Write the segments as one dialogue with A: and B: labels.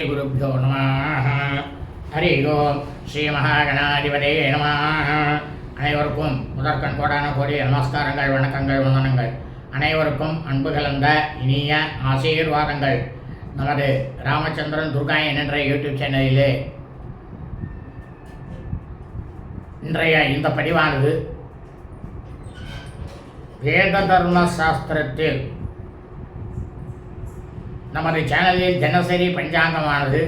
A: गुरुभ्यो नमः ஹரி ஓம் ஸ்ரீ மகாகணாதிபதே நம அனைவருக்கும் முதற்கண் கோடான கோடிய நமஸ்காரங்கள் வணக்கங்கள் வந்தனங்கள் அனைவருக்கும் அன்பு கலந்த இனிய ஆசீர்வாதங்கள் நமது ராமச்சந்திரன் துர்காயன் என்ற யூடியூப் சேனலிலே இன்றைய இந்த பதிவானது வேத தர்ம சாஸ்திரத்தில் நமது சேனலில் தினசரி பஞ்சாங்கமானது.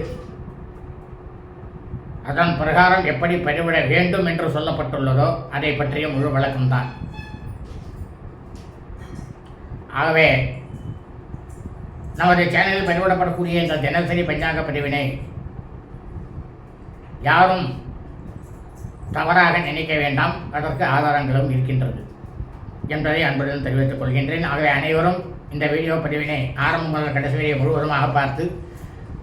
A: அதன் பிரகாரம் எப்படி பதிவிட வேண்டும் என்று சொல்லப்பட்டுள்ளதோ அதை பற்றிய முழு விளக்கம்தான். ஆகவே நமது சேனலில் பதிவிடப்படக்கூடிய இந்த தினசரி பஞ்சாங்க பதிவினை யாரும் தவறாக நினைக்க வேண்டாம். அதற்கு ஆதாரங்களும் இருக்கின்றது என்பதை அன்புடன் தெரிவித்துக் கொள்கின்றேன். ஆகவே அனைவரும் இந்த வீடியோ பதிவினை ஆரம்பம் முதல் கடைசி வரை முழுவதுமாக பார்த்து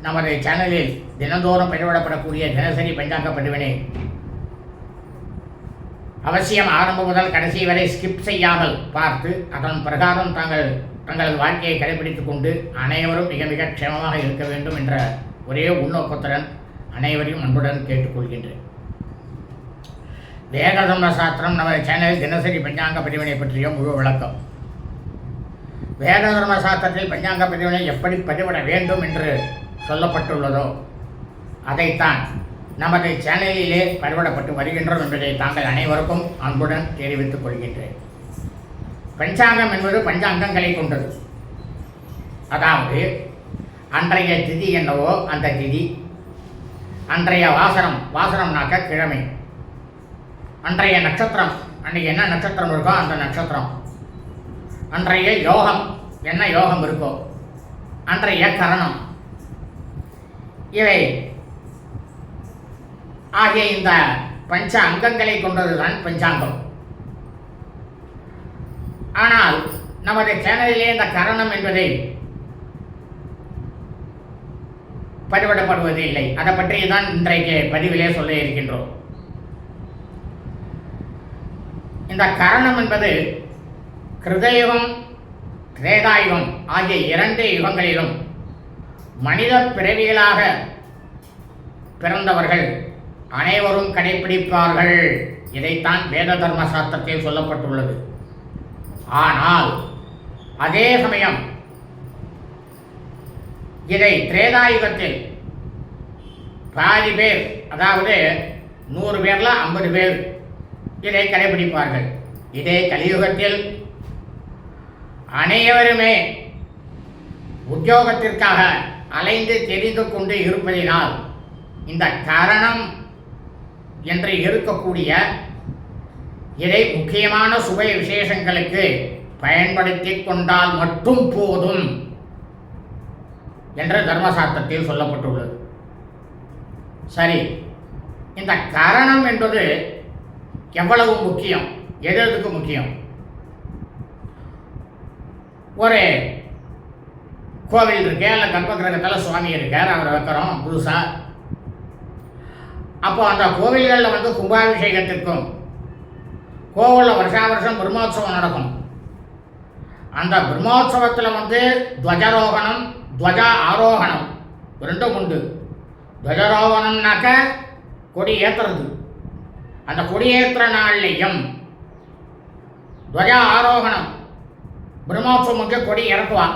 A: நமது சேனலில் தினந்தோறும் பதிவிடப்படக்கூடிய தினசரி பஞ்சாங்க பதிவினை அவசியம் ஆரம்பம் முதல் கடைசி வரை ஸ்கிப் செய்யாமல் பார்த்து அதன் பிரகாரம் தாங்கள் தங்களது வாழ்க்கையை கடைபிடித்துக் கொண்டு அனைவரும் மிக மிக க்ஷேமமாக இருக்க வேண்டும் என்ற ஒரே உள்நோக்கத்துடன் அனைவரையும் அன்புடன் கேட்டுக்கொள்கின்றேன். வேததர்ம சாஸ்திரம் நமது சேனலில் தினசரி பஞ்சாங்க பதிவினை பற்றிய முழு விளக்கம். வேத தர்ம சாஸ்திரத்தில் பஞ்சாங்க பதிவினை எப்படி பதிவிட வேண்டும் என்று சொல்லப்பட்டுள்ளதோ அதைத்தான் நமது சேனலிலே பதிவிடப்பட்டு வருகின்றோம் என்பதை தாங்கள் அனைவருக்கும் அன்புடன் தெரிவித்துக் கொள்கின்றேன். பஞ்சாங்கம் என்பது பஞ்சாங்கங்களை கொண்டது. அதாவது அன்றைய திதி என்னவோ அந்த திதி அன்றைய வாசனம் வாசனம்னாக்க கிழமை. அன்றைய நட்சத்திரம் அன்றைக்கு என்ன நட்சத்திரம் இருக்கோ அந்த நட்சத்திரம். அன்றைய யோகம் என்ன யோகம் இருக்கோ அன்றைய கரணம். இவை ஆகிய இந்த பஞ்ச அங்கங்களை கொண்டதுதான் பஞ்சாங்கம். ஆனால் நமது சேனலிலே இந்த கரணம் என்பதை பதிவிடப்படுவது இல்லை. அதை பற்றி தான் இன்றைக்கு பதிவிலே சொல்ல இருக்கின்றோம். இந்த கரணம் என்பது கிருதயுகம் திரேதாயுகம் ஆகிய இரண்டு யுகங்களிலும் மனித பிறவிகளாக பிறந்தவர்கள் அனைவரும் கடைபிடிப்பார்கள் இதைத்தான் வேத தர்ம சாஸ்திரத்தில் சொல்லப்பட்டுள்ளது. ஆனால் அதே சமயம் இதை திரேதாயுகத்தில் பாதி பேர் அதாவது நூறு பேரில் ஐம்பது பேர் இதை கடைபிடிப்பார்கள் இதே கலியுகத்தில் அனைவருமே உத்தியோகத்திற்காக அலைந்து தெரிந்து கொண்டு இருப்பதினால் இந்த கரணம் என்று இருக்கக்கூடிய இதை முக்கியமான சுவை விசேஷங்களுக்கு பயன்படுத்தி கொண்டால் மட்டும் போதும் என்ற தர்மசாஸ்திரத்தில் சொல்லப்பட்டுள்ளது. சரி இந்த கரணம் என்பது எவ்வளவு முக்கியம்? எது எதுக்கு முக்கியம்? ஒரு கோவில் இருக்கு அல்ல கர்ப்ப கிரகத்தில் சுவாமி இருக்கார் அவரை வைக்கிறோம் புதுசாக அப்போ அந்த கோவில்களில் வந்து கும்பாபிஷேகத்திற்கும் கோவிலில் வருஷா வருஷம் பிரம்மோத்சவம் நடக்கும். அந்த பிரம்மோத்சவத்தில் வந்து துவஜரோகணம் துவஜ ஆரோகணம் ரெண்டும் உண்டு. துவஜரோகணம்னாக்க கொடி ஏற்றுறது அந்த கொடியேற்ற நாள்லையும் துவஜ ஆரோகணம் பிரம்மோத்சவமுக்கு கொடி இறக்குவா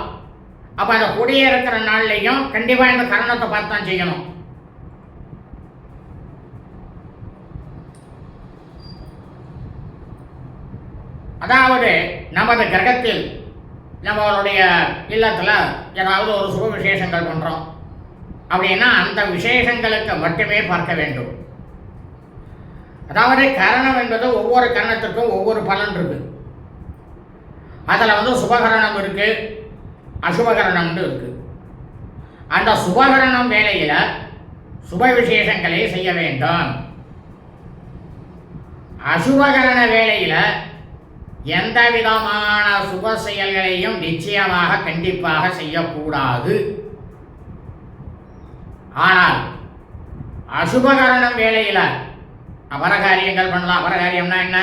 A: அப்போ அந்த கொடி இறக்குற நாள்லையும் கண்டிப்பாக இந்த கரணத்தை பார்த்து தான் செய்யணும். அதாவது நமது கிரகத்தில் நம்மளுடைய இல்லத்தில் ஏதாவது ஒரு சுப விசேஷங்கள் பண்ணுறோம் அப்படின்னா அந்த விசேஷங்களுக்கு மட்டுமே பார்க்க வேண்டும். அதாவது கரணம் என்பது ஒவ்வொரு கரணத்துக்கும் ஒவ்வொரு பலன் இருக்குது அதில் வந்து சுபகரணம் இருக்கு அசுபகரணம்னு இருக்கு. அந்த சுபகரணம் வேலையில் சுப விசேஷங்களை செய்ய வேண்டும். அசுபகரண வேலையில் எந்த விதமான சுப செயல்களையும் நிச்சயமாக கண்டிப்பாக செய்யக்கூடாது. ஆனால் அசுபகரணம் வேலையில் அபரகாரியங்கள் பண்ணலாம். அபரகாரியம்னா என்ன?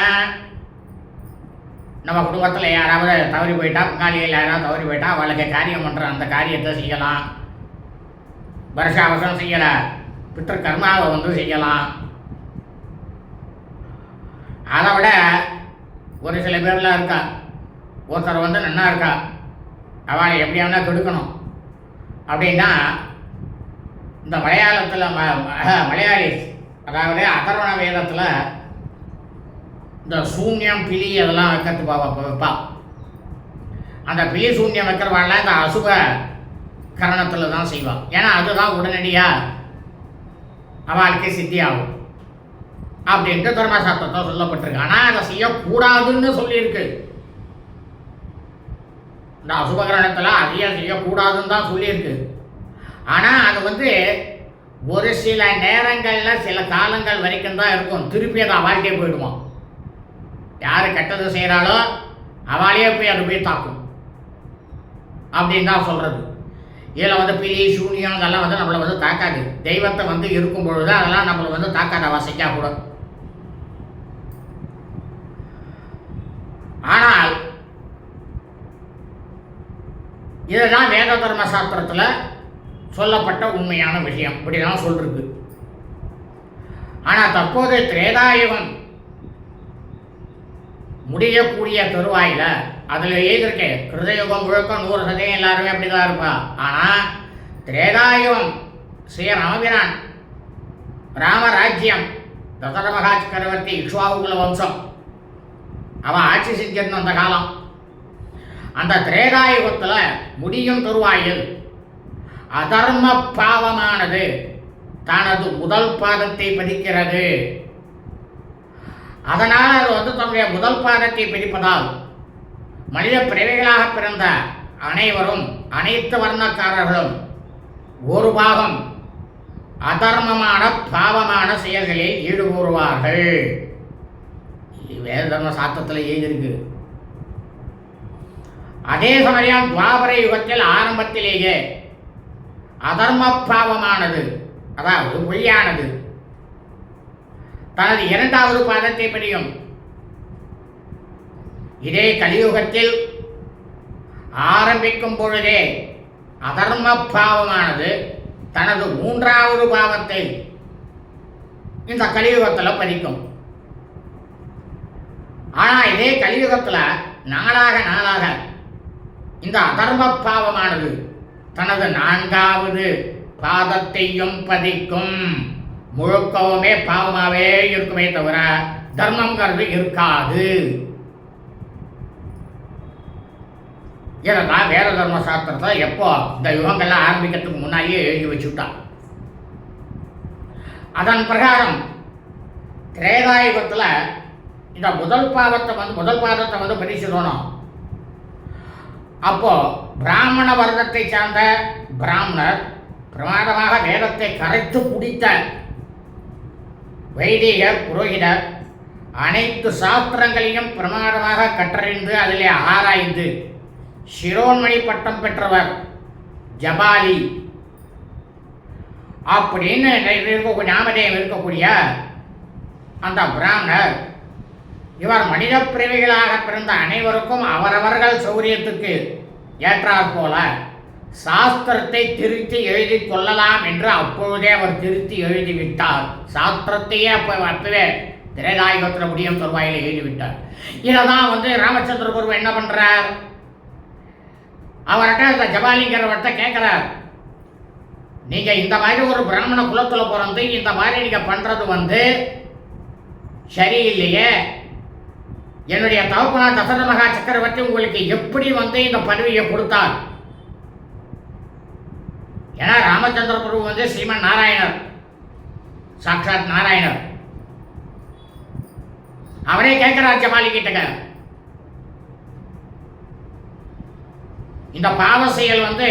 A: நம்ம குடும்பத்தில் யாராவது தவறி போயிட்டா பங்காளிகள் யாராவது தவறி போயிட்டா அவளுக்கு காரியம் பண்ணுற அந்த காரியத்தை செய்யலாம். வருஷாவசம் செய்யலை பித்திரு கர்மாவை வந்து செய்யலாம். அதை விட ஒரு சில பேர்லாம் இருக்கா ஒருத்தர் வந்து நன்னா இருக்கா அவளை எப்படியாவது கெடுக்கணும். அப்படின்னா இந்த மலையாளத்தில் ம ம- மலையாளி அதாவது அதர்வண வேதத்தில் இந்த சூன்யம் பிலி அதெல்லாம் வைக்கிறது பாவா வைப்பா அந்த பிலி சூன்யம் வைக்கிறவாள்லாம் இந்த அசுப கரணத்தில் தான் செய்வாள் ஏன்னா அதுதான் உடனடியாக அவளுக்கு சித்தி ஆகும் அப்படின்ட்டு தர்மசாஸ்திரத்தை சொல்லப்பட்டிருக்கு. ஆனால் அதை செய்யக்கூடாதுன்னு சொல்லியிருக்கு. இந்த அசுபகரணத்தில் அதிகம் செய்யக்கூடாதுன்னு தான் சொல்லியிருக்கு. ஆனால் அது வந்து ஒரு சில நேரங்களில் சில காலங்கள் வரைக்கும் தான் இருக்கும். திருப்பி அது அவள்கிட்டே போயிடுவான் யார் கெட்டது செய்கிறாளோ அவளையே போய் அது போய் தாக்கும். அப்படின்னு தான் சொல்கிறது இதில் வந்து பிலி சூனியம் அதெல்லாம் வந்து நம்மளை வந்து தாக்காது. தெய்வத்தை வந்து இருக்கும் பொழுது அதெல்லாம் நம்மளை வந்து தாக்காத வசைக்கா கூட. ஆனால் இதுதான் வேத தர்ம சாஸ்திரத்தில் சொல்லப்பட்ட உண்மையான விஷயம். இப்படி தான் சொல்லிருக்கு ஆனால் தற்போது திரேதாயுகம் முடியக்கூடிய தருவாயில் அதில் எழுதியிருக்கேன் கிருதயுகம் முழுக்க நூறு சதவீதம் எல்லாருமே அப்படி தான் இருப்பா. ஆனால் திரேதாயுகம் ஸ்ரீ ராமபிரான் ராமராஜ்யம் தசர மகா சக்கரவர்த்தி இக்ஷ்வாகுகுல வம்சம். அவன் ஆட்சி செஞ்சிருந்த அந்த காலம். அந்த திரேதாயுகத்தில் முடியும் தருவாயில் அதர்ம பாவமானது தனது முதல் பாதத்தை பதிக்கிறது. அதனால் அது வந்து தன்னுடைய முதல் பாதத்தை பிடிப்பதால் மனித பிறவிகளாக பிறந்த அனைவரும் அனைத்து வர்ணக்காரர்களும் ஒரு பாகம் அதர்மமான பாவமான செயல்களில் ஈடுபடுவார்கள் வேத தர்ம சாத்திரத்தில் எழுதியிருக்கு. அதே சமயம் துவாபர யுகத்தில் ஆரம்பத்திலேயே அதர்ம பாவமானது அதாவது பொய்யானது தனது இரண்டாவது பாதத்தை பிடியும். இதே கலியுகத்தில் ஆரம்பிக்கும் பொழுதே அதர்ம பாவமானது தனது மூன்றாவது பாவத்தை இந்த கலியுகத்தில் பதிக்கும். ஆனால் இதே கலியுகத்தில் நாளாக நாளாக இந்த அதர்ம பாவமானது தனது நான்காவது பாதத்தையும் பதிக்கும். முழுக்கவுமே பாவமாகவே இருக்குமே தவிர தர்மங்கிறது இருக்காது. இதைதான் வேத தர்ம சாஸ்திரத்தை எப்போ இந்த யுகங்கள்லாம் ஆரம்பிக்கிறதுக்கு முன்னாடியே எழுதி வச்சுட்டான் அதன் பிரகாரம் திரேதாயுகத்தில் இந்த முதல் பாவத்தை வந்து முதல் பாதத்தை வந்து பரிசுடணும் அப்போ பிராமண வர்க்கத்தை சார்ந்த பிராமணர் பிரமாதமாக வேதத்தை கரைத்து குடித்த வைதிகர் புரோகிதர் அனைத்து சாஸ்திரங்களையும் பிரமாதமாக கற்றறிந்து அதிலே ஆராய்ந்து சிரோன்மணி பட்டம் பெற்றவர் ஜபாலி. அப்படின்னு இருக்கக்கூடிய நாமதேயம் இருக்கக்கூடிய அந்த பிராமணர் இவர் மனித பிறவிகளாக பிறந்த அனைவருக்கும் அவரவர்கள் சௌரியத்துக்கு ஏற்றார் போல சாஸ்திரத்தை திருத்தி எழுதி கொள்ளலாம் என்று அப்பொழுதே அவர் திருத்தி எழுதிவிட்டார். சாஸ்திரத்தையே அப்போ அப்பவே திரேதாயுகத்தில் முடியும் தருவாயில் எழுதிவிட்டார். இதை தான் வந்து ராமச்சந்திர குரு என்ன பண்ணுறார் அவர்கிட்ட இந்த ஜபாலிங்கிறவர்கிட்ட கேட்குறார். நீங்கள் இந்த மாதிரி ஒரு பிராமண குலத்தில் பிறந்து இந்த மாதிரி நீங்கள் பண்ணுறது வந்து சரியில்லையே. என்னுடைய தகப்பனா தசரமகா சக்கரவர்த்தி உங்களுக்கு எப்படி வந்து இந்த பதவியை கொடுத்தார்? ஏன்னா ராமச்சந்திர பிரபு வந்து ஸ்ரீமன் நாராயணர். சாக்ஷாத் நாராயணர். அவரே கேட்கிறார் ஜமாலிக்கிட்டங்க இந்த பாவ செயல் வந்து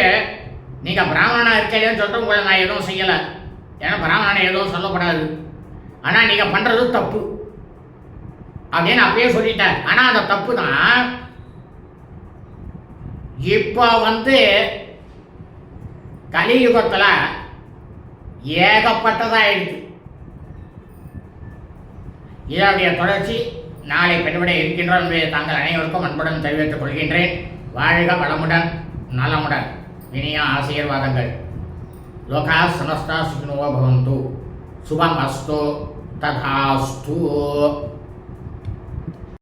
A: நீங்க பிராமணனா இருக்கலையேன்னு சொல்லிட்டு உங்களை நான் எதுவும் செய்யல. ஏன்னா பிராமணனை எதுவும் சொல்லக்கூடாது ஆனா நீங்க பண்றது தப்பு. அப்படின்னு அப்பயே சொல்லிட்டார் ஆனா அந்த தப்பு தான் இப்போ வந்து கலியுகத்தில் ஏகப்பட்டதாயிடுச்சு. இதனுடைய தொடர்ச்சி நாளை பெருவிட இருக்கின்றோம் என்பதை தாங்கள் அனைவருக்கும் அன்புடன் தெரிவித்துக் கொள்கின்றேன். வாழ்க வளமுடன் நலமுடன். இனிய ஆசீர்வாதங்கள். லோகா சமஸ்தா சுகினோ பவந்து. சுபம் அஸ்து ததாஸ்து